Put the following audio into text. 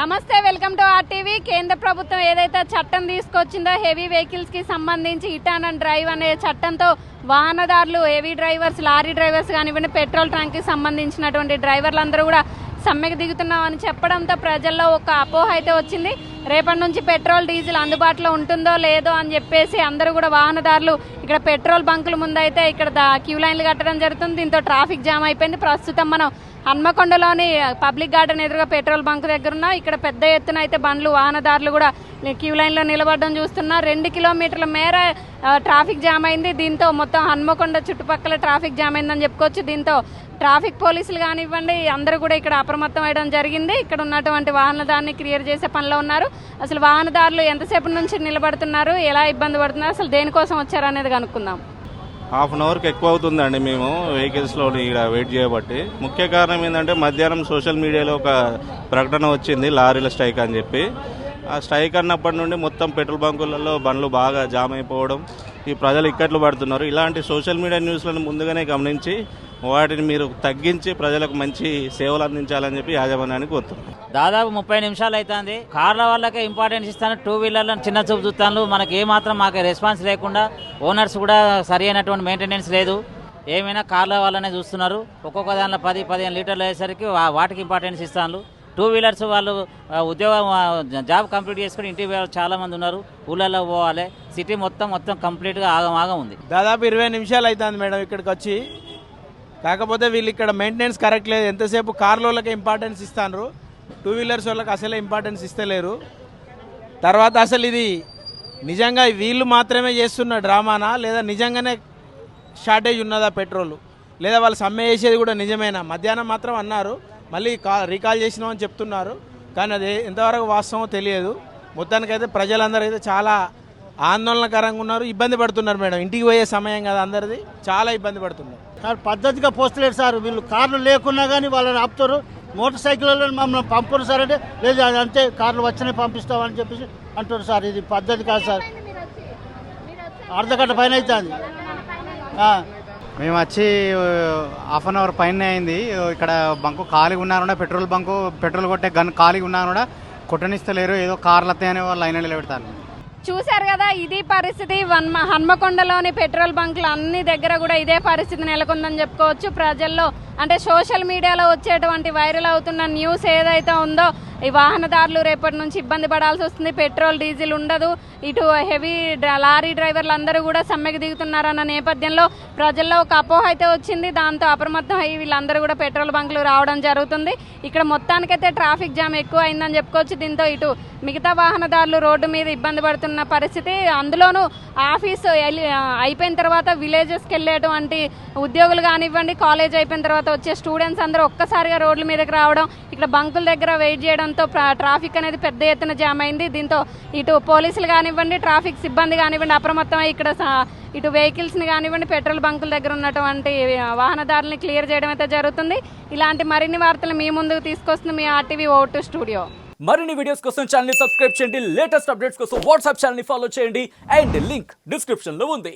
నమస్తే welcome to RTV. కేంద్ర ప్రభుత్వం ఏదైతే చట్టం తీసుకొచ్చిందో హెవీ వెహికల్స్కి సంబంధించి ఇటాన్ అండ్ డ్రైవ్ అనే చట్టంతో వాహనదారులు హెవీ డ్రైవర్స్ లారీ డ్రైవర్స్ కానివ్వండి పెట్రోల్ ట్యాంక్కి సంబంధించినటువంటి డ్రైవర్లందరూ కూడా సమ్మెకు దిగుతున్నామని చెప్పడంతో ప్రజల్లో ఒక అపోహ అయితే వచ్చింది. రేపటి నుంచి పెట్రోల్ డీజిల్ అందుబాటులో ఉంటుందో లేదో అని చెప్పేసి అందరూ కూడా వాహనదారులు ఇక్కడ పెట్రోల్ బంకుల ముందైతే ఇక్కడ క్యూ లైన్లు కట్టడం జరుగుతుంది. దీంతో ట్రాఫిక్ జామ్ అయిపోయింది. ప్రస్తుతం మనం హన్మకొండలోని పబ్లిక్ గార్డెన్ ఎదురుగా పెట్రోల్ బంక్ దగ్గర ఉన్నాం. ఇక్కడ పెద్ద ఎత్తున అయితే బండ్లు వాహనదారులు కూడా క్యూ లైన్లో నిలబడడం చూస్తున్నా రెండు కిలోమీటర్ల మేర ఆ, ట్రాఫిక్ జామ్ అయింది. దీంతో మొత్తం హన్మకొండ చుట్టుపక్కల ట్రాఫిక్ జామ్ అయిందని చెప్పుకోవచ్చు. దీంతో ట్రాఫిక్ పోలీసులు కానివ్వండి అందరూ కూడా ఇక్కడ అప్రమత్తం అయ్యడం జరిగింది. ఇక్కడ ఉన్నటువంటి వాహనదారుని క్లియర్ చేసే పనిలో ఉన్నారు. అసలు వాహనదారులు ఎంతసేపు నుంచి నిలబడుతున్నారు? ఎలా ఇబ్బంది పడుతున్నారు? అసలు దేనికోసం వచ్చారు అనేది కనుక్కుందాం హాఫ్ అన్ అవర్కి ఎక్కువ అవుతుందండి మేము వెహికల్స్లో ఇక్కడ వెయిట్ చేయబట్టి. ముఖ్య కారణం ఏంటంటే మధ్యాహ్నం సోషల్ మీడియాలో ఒక ప్రకటన వచ్చింది లారీల స్ట్రైక్ అని చెప్పి. ఆ స్ట్రైక్ అన్నప్పటి నుండి మొత్తం పెట్రోల్ బంకులలో బండ్లు బాగా జామ్ అయిపోవడం ఈ ప్రజలు ఇక్కట్లు పడుతున్నారు. ఇలాంటి సోషల్ మీడియా న్యూస్లను ముందుగానే గమనించి వాటిని మీరు తగ్గించి ప్రజలకు మంచి సేవలు అందించాలని చెప్పి యాజమాన్యానికి కోరుతున్నాం. దాదాపు ముప్పై నిమిషాలు అవుతుంది కార్ల వాళ్ళకే ఇంపార్టెన్స్ ఇస్తాను. టూ వీలర్లో చిన్న చూపు చూస్తాను. మనకి ఏ మాత్రం మాకు రెస్పాన్స్ లేకుండా ఓనర్స్ కూడా సరి అయినటువంటి మెయింటెనెన్స్ లేదు. ఏమైనా కార్ల వాళ్ళనే చూస్తున్నారు. ఒక్కొక్క దాంట్లో పది పదిహేను లీటర్లు అయ్యేసరికి వాటికి ఇంపార్టెన్స్ ఇస్తాను. టూ వీలర్స్ వాళ్ళు ఉద్యోగం జాబ్ కంప్లీట్ చేసుకుని ఇంటికి వెళ్ళే చాలా మంది ఉన్నారు. ఊళ్ళల్లో పోవాలి. సిటీ మొత్తం మొత్తం కంప్లీట్గా ఆగం ఆగం ఉంది. దాదాపు ఇరవై నిమిషాలు అవుతుంది మేడం ఇక్కడికి వచ్చి. కాకపోతే వీళ్ళు ఇక్కడ మెయింటెనెన్స్ కరెక్ట్ లేదు. ఎంతసేపు కార్లోళ్ళకి ఇంపార్టెన్స్ ఇస్తాను టూ వీలర్స్ వాళ్ళకి అసలే ఇంపార్టెన్స్ ఇస్తలేరు. తర్వాత అసలు ఇది నిజంగా వీళ్ళు మాత్రమే చేస్తున్న డ్రామానా? లేదా నిజంగానే షార్టేజ్ ఉన్నదా పెట్రోల్? లేదా వాళ్ళు సమ్మె చేసేది కూడా నిజమేనా? మధ్యాహ్నం మాత్రం అన్నారు. మళ్ళీ కా రీకాల్ చేసినామని చెప్తున్నారు. కానీ అది ఎంతవరకు వాస్తవమో తెలియదు. మొత్తానికైతే ప్రజలందరూ అయితే చాలా ఆందోళనకరంగా ఉన్నారు. ఇబ్బంది పడుతున్నారు మేడం. ఇంటికి పోయే సమయం కదా అందరిది. చాలా ఇబ్బంది పడుతున్నారు. సార్ పద్ధతిగా పోస్తలేరు సార్. వీళ్ళు కార్లు లేకున్నా కానీ వాళ్ళని ఆపుతారు. మోటార్ సైకిళ్ళలో మమ్మల్ని పంపరు సార్ అంటే లేదు అది అంతే కార్లు వచ్చినాయి పంపిస్తామని చెప్పేసి అంటారు సార్. ఇది పద్ధతి కాదు సార్. అర్ధగంట పైన అవుతుంది. మేము వచ్చి హాఫ్ అన్ అవర్ పైన అయింది. ఇక్కడ బంకు ఖాళీగా ఉన్నారు కూడా పెట్రోల్ బంకు పెట్రోల్ కొట్టే గన్ ఖాళీగా ఉన్నారు కూడా కొట్టనిస్తలేరు. ఏదో కార్లు వస్తాయని వాళ్ళు లైన్ నిలబెడతారు. చూశారు కదా ఇది పరిస్థితి. వన్మ హన్మకొండలోని పెట్రోల్ బంకులు అన్ని దగ్గర కూడా ఇదే పరిస్థితి నెలకొందని చెప్పుకోవచ్చు. ప్రజల్లో అంటే సోషల్ మీడియాలో వచ్చేటువంటి వైరల్ అవుతున్న న్యూస్ ఏదైతే ఉందో ఈ వాహనదారులు రేపటి నుంచి ఇబ్బంది పడాల్సి వస్తుంది. పెట్రోల్ డీజిల్ ఉండదు. ఇటు హెవీ డ్ర- లారీ డ్రైవర్లు అందరూ కూడా సమ్మెకు దిగుతున్నారన్న నేపథ్యంలో ప్రజల్లో ఒక అపోహ అయితే వచ్చింది. దాంతో అప్రమత్తం అయ్యి వీళ్ళందరూ కూడా పెట్రోల్ బంకులు రావడం జరుగుతుంది. ఇక్కడ మొత్తానికైతే ట్రాఫిక్ జామ్ ఎక్కువ అయిందని చెప్పుకోవచ్చు. దీంతో ఇటు మిగతా వాహనదారులు రోడ్డు మీద ఇబ్బంది పడుతున్న పరిస్థితి. అందులోనూ ఆఫీస్ ఎలి- అయిపోయిన తర్వాత విలేజెస్కి వెళ్ళేటువంటి ఉద్యోగులు కానివ్వండి కాలేజ్ అయిపోయిన తర్వాత వచ్చే స్టూడెంట్స్ అందరూ ఒక్కసారిగా రోడ్ల మీదకి రావడం ఇక్కడ బంకుల దగ్గర వెయిట్ చేయడంతో ట్రాఫిక్ అనేది పెద్ద ఎత్తున జామ్ అయింది. దీంతో ఇటు పోలీసులు కానివ్వండి ట్రాఫిక్ సిబ్బంది కానివ్వండి అప్రమత్తమై ఇక్కడ ఇటు వెహికల్స్ని కానివ్వండి పెట్రోల్ బంకుల దగ్గర ఉన్నటువంటి వాహనదారులను క్లియర్ చేయడం అయితే జరుగుతుంది. ఇలాంటి మరిన్ని వార్తలు మీ ముందుకు తీసుకొస్తుంది మీ ఆర్టీవీ ఓటు స్టూడియో. మరిన్ని వీడియోస్ కోసం ఛానల్ సబ్స్క్రైబ్ చేయండి. లేటెస్ట్ అప్డేట్స్ కోసం వాట్సాప్ ఛానల్ ఫాలో చేయండి. అండ్ లింక్ డిస్క్రిప్షన్లో ఉంది.